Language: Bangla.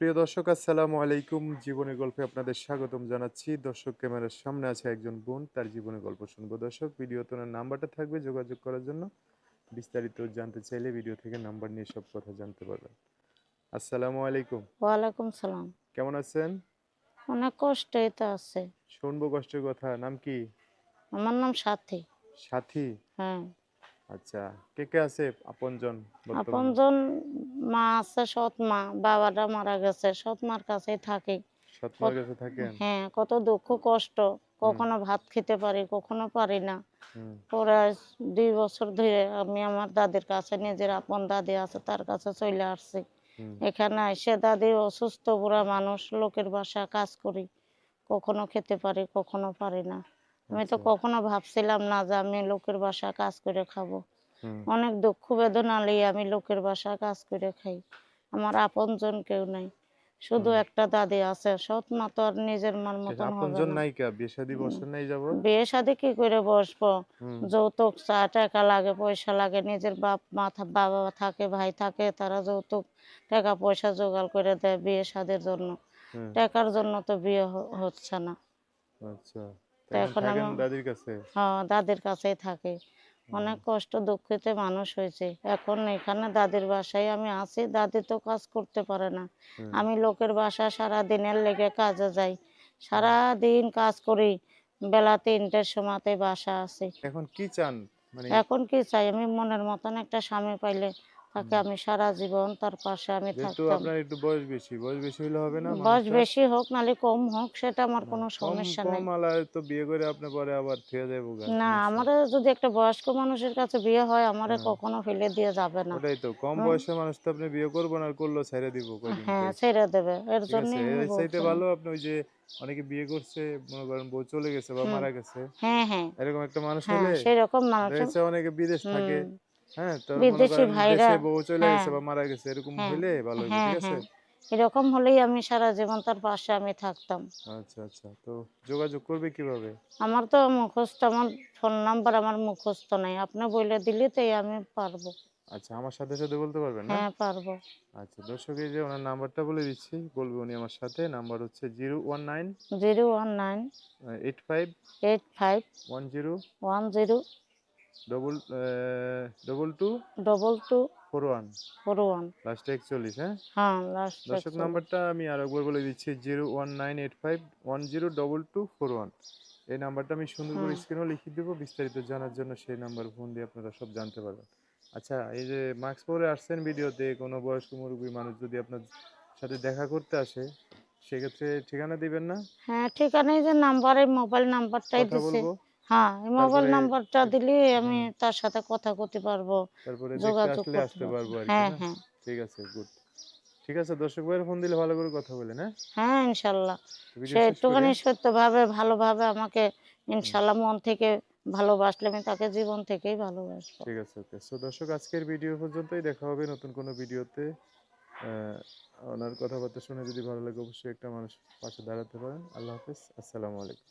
প্রিয় দর্শক আসসালামু আলাইকুম। জীবনের গল্পে আপনাদের স্বাগতম জানাচ্ছি। দর্শক ক্যামেরার সামনে আছে একজন বোন তার জীবনের গল্প শুনব। দর্শক ভিডিওতে ওনার নাম্বারটা থাকবে যোগাযোগ করার জন্য। বিস্তারিত জানতে চাইলে ভিডিও থেকে নাম্বার নিয়ে সব কথা জানতে পারবেন। আসসালামু আলাইকুম। ওয়ালাইকুম সালাম। কেমন আছেন? অনেক কষ্টই তো আছে। শুনব কষ্টের কথা। নাম কি? আমার নাম সাথী। সাথী? হ্যাঁ। আচ্ছা কে কে আছে আপনজন আপনজন মা আছে সৎ মা বাবাটা মারা গেছে সৎ মার কাছেই থাকি। সৎমার কাছে থাকেন? হ্যাঁ কত দুঃখ কষ্ট। কখনো ভাত খেতে পারি কখনো পারি না। পরে দুই বছর ধরে আমি আমার দাদির কাছে নিজের আপন দাদি আছে তার কাছে চলে আসছি। এখানে এসে দাদি অসুস্থ বুড়া মানুষ লোকের বাসা কাজ করি। কখনো খেতে পারি কখনো পারি না। আমি তো আচ্ছা। কখনো ভাবছিলাম না যে আমি লোকের বাসা কাজ করে খাব। অনেক দুঃখ বেদনা লিয়ে আমি লোকের বাসা কাজ করে খাই। আমার আপনজন কেউ নাই। শুধু একটা দাদি আছে সৎ মা তো আর নিজের মার মতন হবে আপনজন না। নায়িকা বিয়ে শাদী নাই যাব? বিয়ে শাদী কি করে বসবো? যৌতুক চা টাকা লাগে পয়সা লাগে নিজের বাপ মা বাবা থাকে ভাই থাকে তারা যৌতুক টাকা পয়সা জোগাড় করে দেয় বিয়ে শাদের জন্য। টাকার জন্য তো বিয়ে হচ্ছে না। আচ্ছা। তো এখন আমি- দাদির কাছে? হ্যাঁ দাদির কাছেই থাকে। অনেক কষ্ট দুঃখিতে মানুষ হয়েছে। এখন এখানে দাদির বাসায় আমি আছি দাদি তো কাজ করতে পারে না। আমি লোকের বাসা সারা দিনের লেগে কাজে যাই। সারা দিন কাজ করি বেলা তিনটের সময়তে বাসা আছি। এখন কি চান? মানে এখন কি চাই? আমি মনের মতন একটা স্বামী পাইলে তাকে আমি সারা জীবন তার পাশে আমি থাকতাম। আপনার একটু বয়স বেশি বয়স বেশি হলে হবে না বয়স বেশি হোক নালে কম হোক সেটা আমার কোনো সমস্যা নেই। কম আলায় তো বিয়ে করে আপনি পরে আবার থেকে যাব না। আমারও যদি একটা বয়স্ক মানুষের কাছে বিয়ে হয় আমারে হ্যাঁ। কখনো ফেলে দিয়ে যাবে না। ওটাই তো কম বয়সের মানুষ তো আপনি বিয়ে করবেন আর করল ছেড়ে দিব হ্যাঁ ছেড়ে দেবে এর জন্য ভালো আপনি ওই যে অনেকে বিয়ে করছে মনে করেন বউ চলে গেছে বা মারা গেছে হ্যাঁ হ্যাঁ। এরকম একটা মানুষ হ্যাঁ হলে সেরকম মানুষ অনেকে বিদেশ থাকে। হ্যাঁ, বিদেশি ভাইরা বউ চলে হ্যাঁ, গেছে বা মারা গেছে এরকম হ্যাঁ, হইলে ভালো এরকম হলেই আমি সারা জীবন তার পাশে আমি থাকতাম। আচ্ছা আচ্ছা তো যোগাযোগ করবে কীভাবে? আমার তো মুখস্থ আমার ফোন নাম্বার আমার মুখস্থ নাই আপনি বলে দিলে তাই আমি পারব। আচ্ছা আমার সাথে সাথে বলতে পারবেন না? হ্যাঁ পারব। আচ্ছা দর্শক যে ওনার নাম্বারটা বলে দিচ্ছি বলবে উনি আমার সাথে নাম্বার হচ্ছে 019 019 85 85 10 10 double double two double two four one four one লাস্টে একচল্লিশ হ্যাঁ? হ্যাঁ লাস্ট দর্শক নাম্বারটা আমি আর একবার বলে দিচ্ছি zero one nine eight five one zero double two four one এই নাম্বারটা আমি সুন্দর করে স্ক্রিনেও লিখে দেবো বিস্তারিত জানার জন্য সেই নাম্বার ফোন দিয়ে আপনারা সব জানতে পারবেন। আচ্ছা এই যে মাস্ক পরে আসছেন ভিডিওতে কোনো বয়স্ক মুরব্বী মানুষ যদি আপনার সাথে দেখা করতে আসে সেক্ষেত্রে ঠিকানা দিবেন না? হ্যাঁ ঠিকানায় যে নাম্বারে মোবাইল নাম্বারটাই দিছে। বলব? হ্যাঁ মোবাইল নাম্বারটা দিলে আমি তার সাথে কথা করতে পারব যোগাযোগ করতে আসতে পারব। কি হ্যাঁ হ্যাঁ? ঠিক আছে গুড ঠিক আছে দর্শক ভাইয়ের ফোন দিলে ভালো করে কথা বলেন হ্যাঁ? হ্যাঁ ইনশাল্লাহ। সে একটুখানি করে সত্যভাবে ভালোভাবে আমাকে ইনশাল্লাহ মন থেকে ভালোবাসলে আমি তাকে জীবন থেকেই ভালোবাসবো। ঠিক আছে ওকে। সো দর্শক আজকের ভিডিও পর্যন্তই। দেখা হবে নতুন কোনো ভিডিওতে আহ, ওনার কথাবার্তা শুনে যদি ভালো লাগে অবশ্যই একটা মানুষ পাশে দাঁড়াতে পারেন। আল্লাহ হাফিজ। আসসালামু আলাইকুম।